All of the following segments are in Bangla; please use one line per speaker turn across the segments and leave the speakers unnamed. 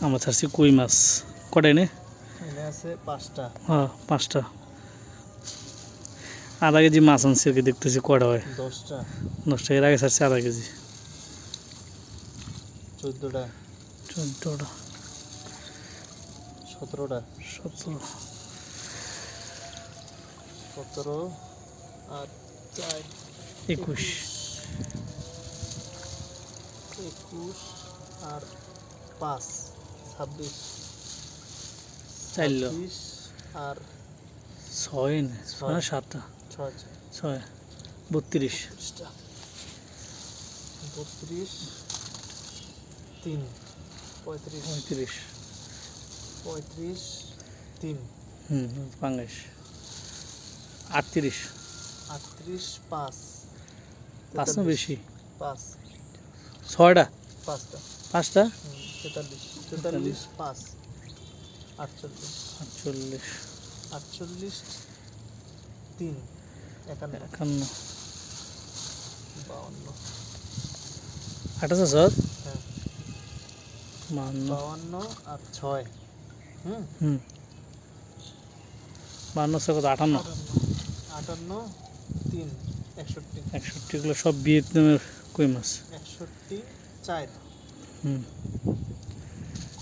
আমরা ছাড়ছি কই মাছ? কটাই নে?
আছে পাঁচটা।
হ্যাঁ পাঁচটা। আধা কেজি মাছ আনছি আর কি দেখতেছি কটা হয়।
দশটা।
দশ টাকার আগে ছাড়ছি আধা কেজি।
চোদ্দোটা।
চোদ্দোটা।
সতেরোটা।
সতেরো।
সতেরো আর চার।
একুশ।
একুশ আর পাঁচ। ছাব্বিশ।
চাইল
আর
ছয় ছয়। সাতটা?
ছয়
ছয়। বত্রিশ।
বত্রিশ তিন। পঁয়ত্রিশ।
পঁয়ত্রিশ।
পঁয়ত্রিশ তিন।
হুম পাঙ্গাস। আটত্রিশ।
আটত্রিশ পাঁচ।
পাঁচ বেশি?
পাঁচ।
ছয়টা?
পাঁচটা।
পাঁচটা?
তেতাল্লিশ। তেতাল্লিশ পাঁচ আটচল্লিশ।
আটচল্লিশ।
আটচল্লিশ তিন একান্ন।
একান্ন।
বাউন্ন।
আঠাশ হাজার
হ্যাঁ।
বাহান্ন
বাউন্ন আর ছয়। হুম?
হুম। বাহান্ন ছয় কত? আটান্ন
আটান্ন তিন একষট্টি।
একষট্টিগুলো সব ভিয়েতনামের কই মাছ?
একষট্টি চার।
হুম।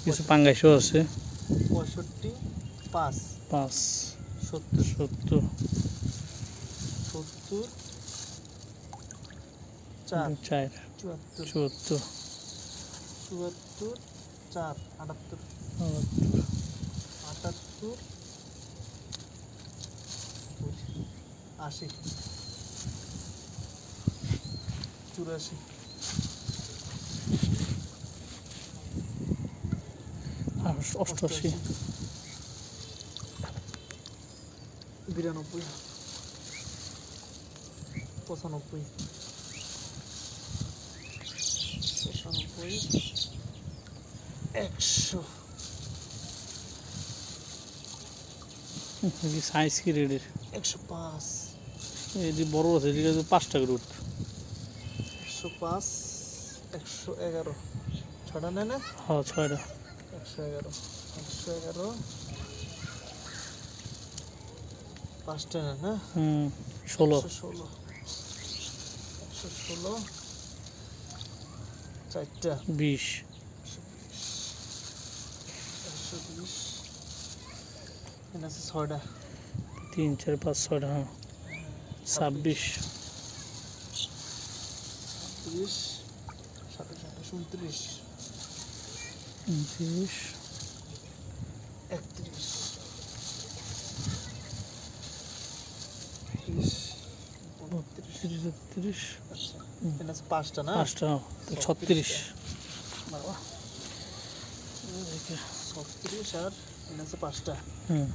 কিছু পাঙ্গাইশও আছে।
পঁয়ষট্টি পাঁচ।
পাঁচ।
সত্তর।
সত্তর।
সত্তর। চার।
চার।
চুয়াত্তর।
চুয়াত্তর।
চুয়াত্তর চার। আটাত্তর
আটাত্তর,
আটাত্তর। আশি। চুরাশি।
অষ্টআশি।
বিরানব্বই। পঁচানব্বই। পঁচানব্বই। একশো।
সাইজ কি রেডের?
একশো পাঁচ।
এদিকে বড় আছে এদিকে তো পাঁচ রুট
একশো পাঁচ একশো এগারো। ছটা নেয় না?
হ্যাঁ ছয়টা।
একশো এগারো। একশো এগারো। পাঁচটা নেয় না?
হুম ষোলো।
ষোলো। একশো ষোলো। চারটা।
বিশ।
একশো বিশ। আছে ছয়টা।
তিন চার পাঁচ ছয়টা হ্যাঁ। ছাব্বিশ।
তিরিশ সাতাশ আঠাশ উনত্রিশ।
উনত্রিশ
একত্রিশ তিরিশ উনত্রিশ
তিরিশ একত্রিশ
আচ্ছা
হুম।
এখানে আছে পাঁচটা না
পাঁচটা তাহলে ছত্রিশ
বাবা
এদিকে,
ছত্রিশ আর এখানে আছে পাঁচটা
হুম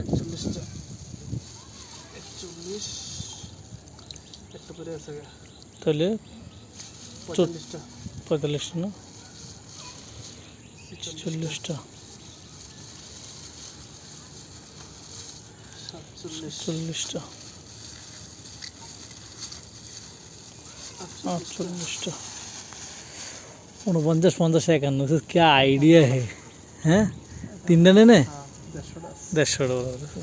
একচল্লিশটা একচল্লিশ একটা করে আছে গা।
তাহলে
পঁয়তাল্লিশটা
পঁয়তাল্লিশটা না
ছেচল্লিশটা
চল্লিশটা চল্লিশটা
আটচল্লিশটা।
উনপঞ্চাশ পঞ্চাশ একান্ন क्या আইডিয়া है হ্যাঁ? তিনটা নেনে দেড়শো টাকা